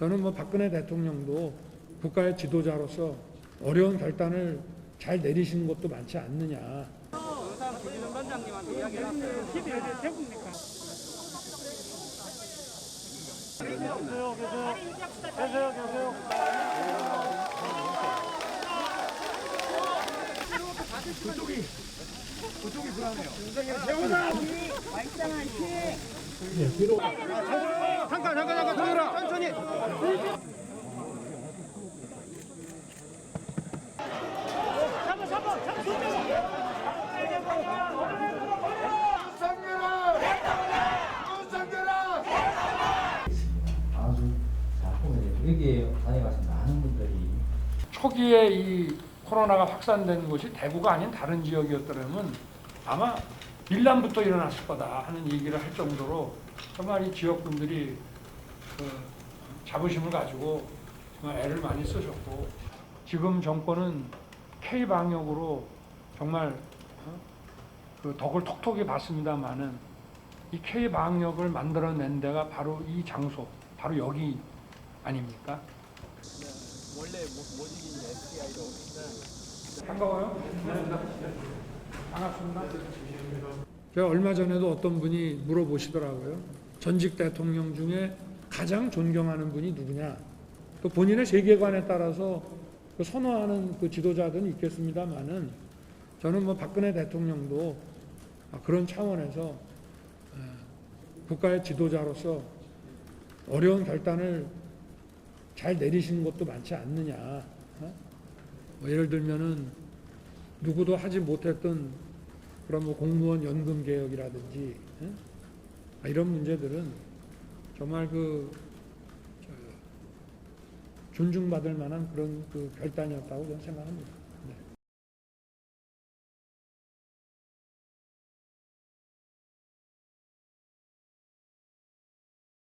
저는 뭐 박근혜 대통령도 국가의 지도자로서 어려운 결단을 잘 내리신 것도 많지 않느냐. 의상 주지는 관장님한테 이야기해놨어요. 잠깐 잠깐 잠깐 여기에 다녀가신 많은 분들이. 초기에 이 코로나가 확산된 곳이 대구가 아닌 다른 지역이었더라면 아마 밀란부터 일어났을 거다 하는 얘기를 할 정도로 정말 이 지역 분들이 그 자부심을 가지고 정말 애를 많이 쓰셨고 지금 정권은 K 방역으로 정말 어? 그 덕을 톡톡히 봤습니다만은 이 K 방역을 만들어낸 데가 바로 이 장소, 바로 여기 아닙니까? SBI로 반가워요. 반갑습니다. 제가 얼마 전에도 어떤 분이 물어보시더라고요. 전직 대통령 중에 가장 존경하는 분이 누구냐? 또 본인의 세계관에 따라서 그 선호하는 그 지도자들은 있겠습니다만은 저는 뭐 박근혜 대통령도 그런 차원에서 에, 국가의 지도자로서 어려운 결단을 잘 내리시는 것도 많지 않느냐. 어? 뭐 예를 들면은 누구도 하지 못했던 그런 뭐 공무원 연금 개혁이라든지 예? 아, 이런 문제들은 정말 그 저, 존중받을 만한 그런 그 결단이었다고 저는 생각합니다.